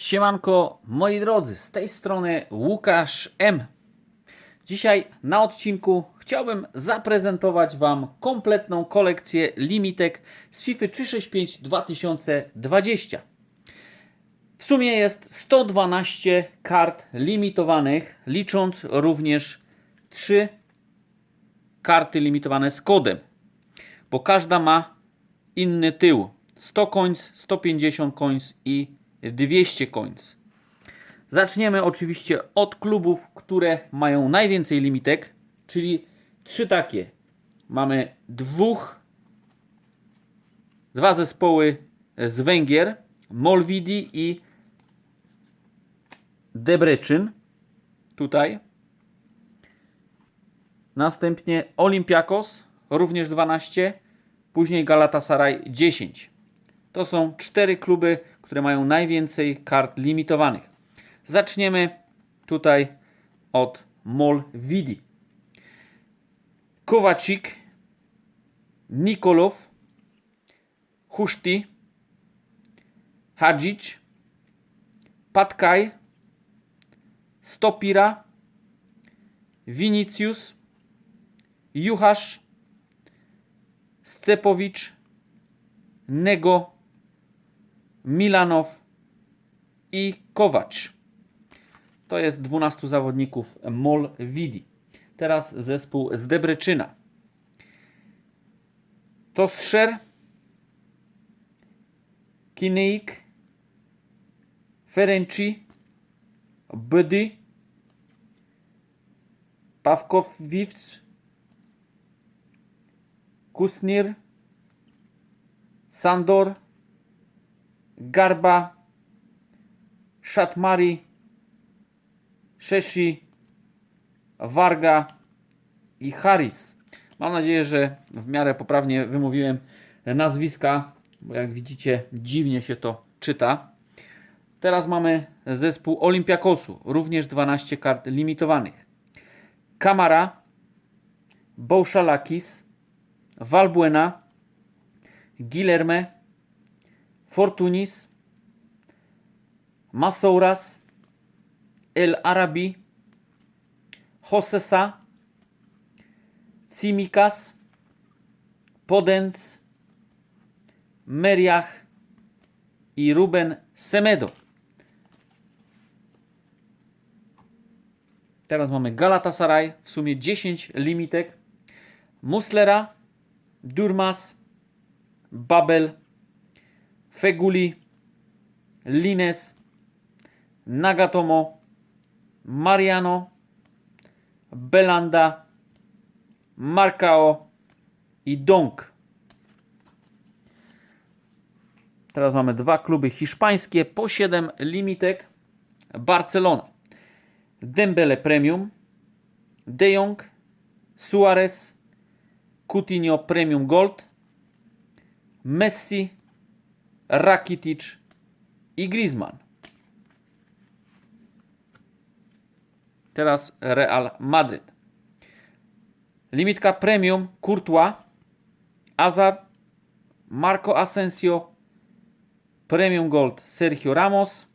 Siemanko, moi drodzy, z tej strony Łukasz M. Dzisiaj na odcinku chciałbym zaprezentować Wam kompletną kolekcję limitek z FIFA 365 2020. W sumie jest 112 kart limitowanych, licząc również 3 karty limitowane z kodem, bo każda ma inny tył. 100 coins, 150 coins i 200 coins. Zaczniemy oczywiście od klubów, które mają najwięcej limitek, czyli trzy takie. Mamy dwóch, dwa zespoły z Węgier, Molvidi i Debrecen. Tutaj. Następnie Olympiakos, również 12. Później Galatasaray 10. To są cztery kluby, które mają najwięcej kart limitowanych. Zaczniemy tutaj od Molvidi. Kowaczyk, Nikolow, Huszti, Hadžić, Patkaj, Stopira, Vinicius, Juchasz, Scepowicz, Nego, Milanow i Kowacz. To jest 12 zawodników Molvidi. Teraz zespół z Debreczyna. Toscher, Kineik, Ferenci, Bdy, Pawkowic, Kusnir, Sandor, Garba, Szatmari, Szeshi, Warga i Harris. Mam nadzieję, że w miarę poprawnie wymówiłem nazwiska, bo jak widzicie dziwnie się to czyta. Teraz mamy zespół Olympiakosu, również 12 kart limitowanych. Kamara, Bouchalakis, Valbuena, Guilherme, Fortunis, Masouras, El Arabi, Josesa, Tsimikas, Podens, Meriach i Ruben Semedo. Teraz mamy Galatasaray, w sumie 10 limitek. Muslera, Durmas, Babel, Feguli, Lines, Nagatomo, Mariano, Belanda, Marcao i Donk. Teraz mamy dwa kluby hiszpańskie po 7 limitek. Barcelona, Dembele Premium, De Jong, Suarez, Coutinho Premium Gold, Messi, Rakitic i Griezmann. Teraz Real Madryt. Limitka Premium Courtois, Azar, Marco Asensio, Premium Gold Sergio Ramos,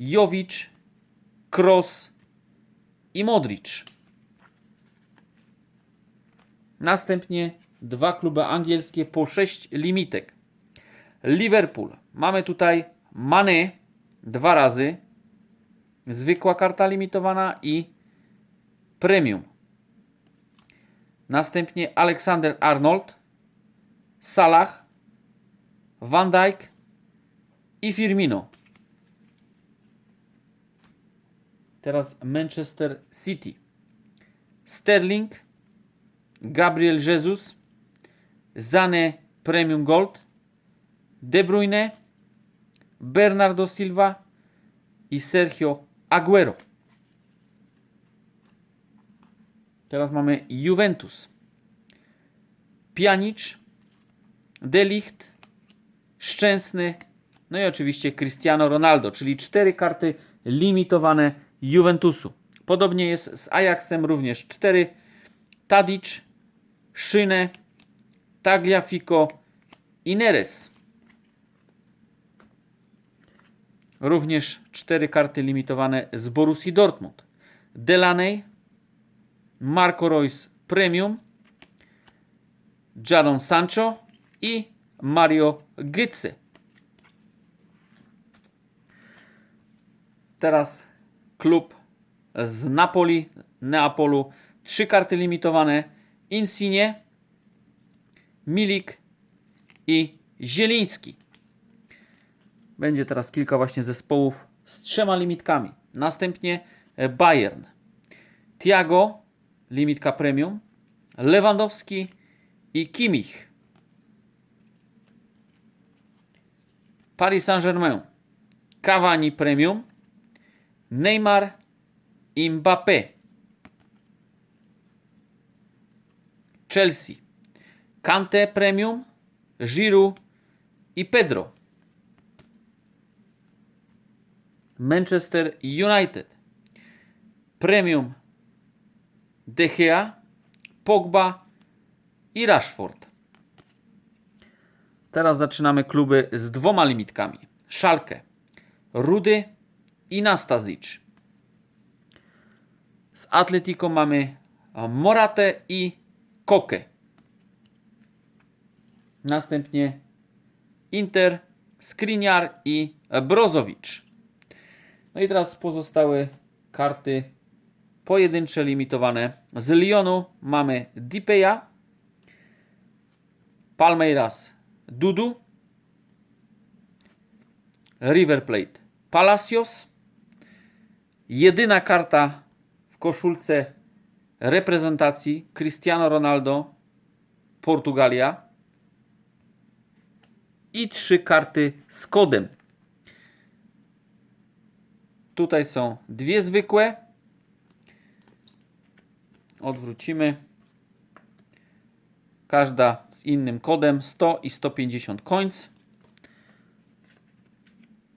Jovic, Kroos i Modric. Następnie dwa kluby angielskie po 6 limitek. Liverpool. Mamy tutaj Mane dwa razy. Zwykła karta limitowana i premium. Następnie Alexander Arnold, Salah, Van Dijk i Firmino. Teraz Manchester City. Sterling, Gabriel Jesus, Zane Premium Gold, De Bruyne, Bernardo Silva i Sergio Aguero. Teraz mamy Juventus. Pjanic, Delicht, Szczęsny, no i oczywiście Cristiano Ronaldo, czyli cztery karty limitowane Juventusu. Podobnie jest z Ajaxem również cztery. Tadic, Szynę, Tagliafico i Neres. Również cztery karty limitowane z Borussii Dortmund. Delaney, Marco Reus Premium, Jadon Sancho i Mario Götze. Teraz klub z Napoli, Neapolu. Trzy karty limitowane. Insigne, Milik i Zieliński. Będzie teraz kilka właśnie zespołów z trzema limitkami. Następnie e, Bayern. Thiago, limitka premium. Lewandowski i Kimmich. Paris Saint-Germain. Cavani premium. Neymar i Mbappé. Chelsea. Kante premium. Giroud i Pedro. Manchester United. Premium De Gea, Pogba i Rashford. Teraz zaczynamy kluby z dwoma limitkami. Schalke, Rudy i Nastasic. Z Atletico mamy Moratę i Koke. Następnie Inter, Skriniar i Brozowicz. No i teraz pozostałe karty pojedyncze limitowane. Z Lyonu mamy Dipeya, Palmeiras Dudu, River Plate Palacios. Jedyna karta w koszulce reprezentacji Cristiano Ronaldo, Portugalia. I trzy karty z kodem. Tutaj są dwie zwykłe. Odwrócimy. Każda z innym kodem 100 i 150 coins.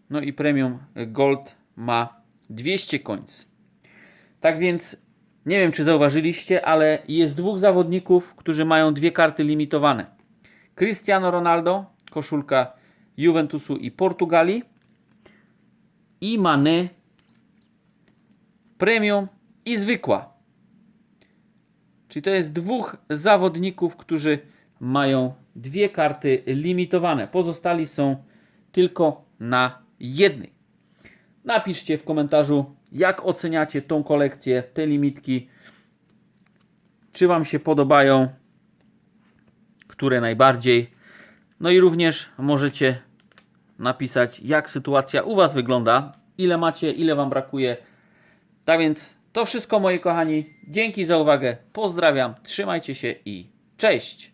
No i premium gold ma 200 coins. Tak więc nie wiem czy zauważyliście, ale jest dwóch zawodników, którzy mają dwie karty limitowane. Cristiano Ronaldo, koszulka Juventusu i Portugalii i Mane premium i zwykła. Czyli to jest dwóch zawodników, którzy mają dwie karty limitowane. Pozostali są tylko na jednej. Napiszcie w komentarzu, jak oceniacie tą kolekcję, te limitki. Czy Wam się podobają, które najbardziej. No i również możecie napisać, jak sytuacja u Was wygląda, ile macie, ile Wam brakuje. Tak więc to wszystko, moi kochani. Dzięki za uwagę. Pozdrawiam, trzymajcie się i cześć.